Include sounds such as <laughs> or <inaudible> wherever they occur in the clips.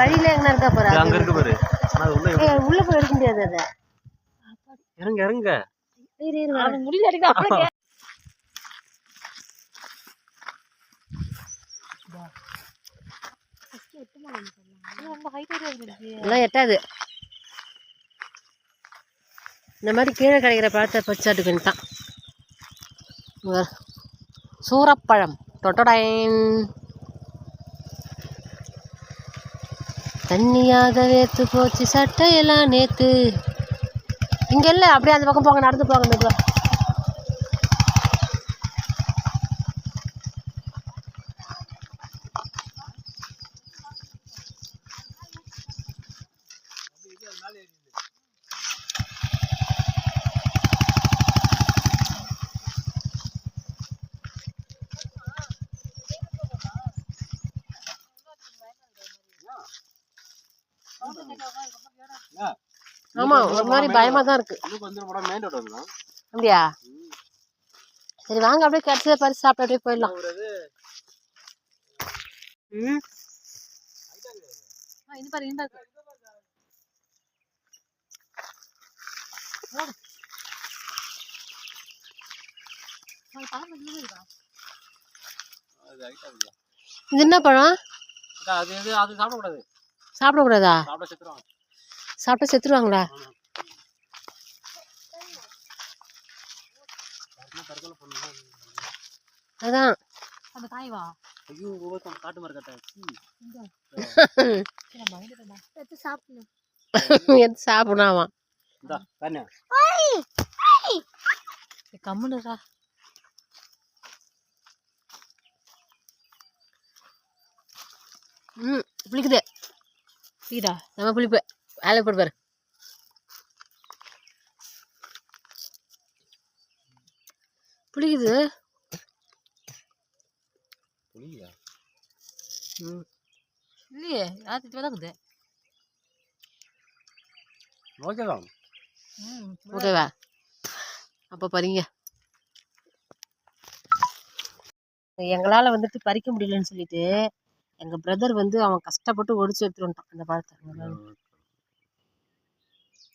வழியில எங்க இருக்கா பாரு அங்க இருக்கு பாரு. உள்ள போய் எடுக்க முடியாது அதை. இறங்க இறங்க. முடியல எல்லாம் எட்டாது. இந்த மாதிரி கீழே கிடைக்கிற பழத்தை பச்சாட்டுக்கு வேண்டிதான் இங்க. சூரப்பழம். டொட்டடைன் தண்ணியாக வேத்து போச்சு சட்டையெல்லாம் நேற்று இங்கே இல்லை அப்படியே அந்த பக்கம் போங்க நடந்து போங்க மெதுவாக ஆமா ஒரு மாதிரி பயமா தான் இருக்கு. அப்படியா? சரி வாங்க அப்படியே கிடைச்சத பறிச்சு சாப்பிட்டு அப்படியே போயிடலாம். இது என்ன பழம்? அது எது அது சாப்பிடக்கூடாது. சாப்பிடக்கூடாதா சாப்பிட்டா செத்துருவாங்களா? அதான். அந்த காய் வா. ஐயோ காட்டு மரம் கட்ட. <laughs> எடுத்து சாப்பிடணாமா. கம்முனுடா ம் புளிக்குது புரியுதா நம்ம புளிப்பு வேலை போட்டு பாரு. புளிக்குது? புளியா ம். இல்லையே ராத்திரி தான் இருக்குது? ஓகே தான் ம் ஓகேவா அப்போ பறிங்க எங்களால் வந்துட்டு பறிக்க முடியலன்னு சொல்லிட்டு எங்கள் பிரதர் வந்து அவன் கஷ்டப்பட்டு ஒடிச்சு எடுத்துட்டு வந்துட்டான் அந்த பழத்தை.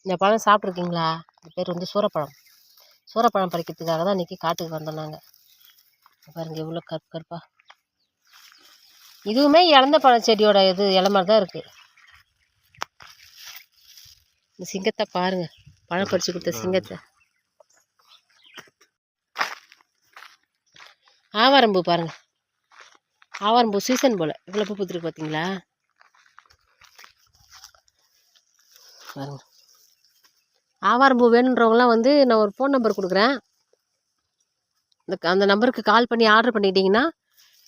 இந்த பழம் சாப்பிட்ருக்கீங்களா இந்த பேர் வந்து சூரப்பழம். சூரப்பழம் பறிக்கிறதுக்காக தான் இன்றைக்கி காட்டுக்கு வந்தோம் நாங்கள் பாருங்க எவ்வளோ கருப்பு கருப்பா. இதுவுமே இழந்த பழம் செடியோட இது இலை மாதிரி தான் இருக்குது இந்த சிங்கத்தை பாருங்க பழம் பறிச்சு கொடுத்த சிங்கத்தை. ஆவாரம்பூ பாருங்க. ஆவாரம்பூ சீசன் போல். இவ்வளோ பூ பூத்துருக்கு பார்த்தீங்களா பாருங்க. ஆவாரம்பூ வேணுன்றவங்களாம் வந்து நான் ஒரு ஃபோன் நம்பர் கொடுக்குறேன். அந்த அந்த நம்பருக்கு கால் பண்ணி ஆர்டர் பண்ணிக்கிட்டிங்கன்னா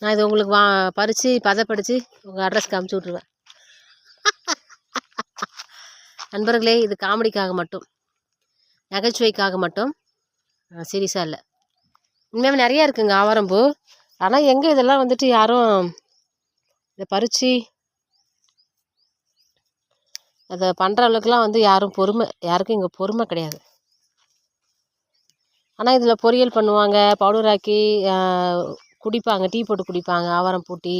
நான் இது உங்களுக்கு வா பறித்து பதப்படுத்தி உங்கள் அட்ரஸ்க்கு அமுச்சு விட்ருவேன் <laughs> நண்பர்களே இது காமெடிக்காக மட்டும். நகைச்சுவைக்காக மட்டும். சீரியஸாக இல்லை. இனிமேல் நிறையா இருக்குங்க ஆவாரம்பூ ஆனால் எங்கே இதெல்லாம் வந்துட்டு யாரும் இதை பறித்து அதை பண்ணுற அளவுக்குலாம் வந்து யாரும் பொறுமை யாருக்கும் இங்கே பொறுமை கிடையாது. ஆனால் இதில் பொரியல் பண்ணுவாங்க பவுடர் ஆக்கி குடிப்பாங்க டீ போட்டு குடிப்பாங்க ஆவாரம் பூட்டி.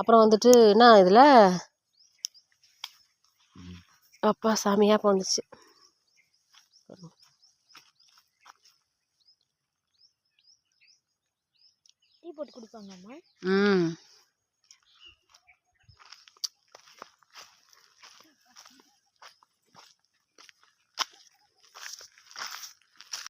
அப்புறம் வந்துட்டு என்ன இதில்? அப்பா சாமியாக வந்துச்சு. போட்டு குடிப்பாங்க அம்மா ம்.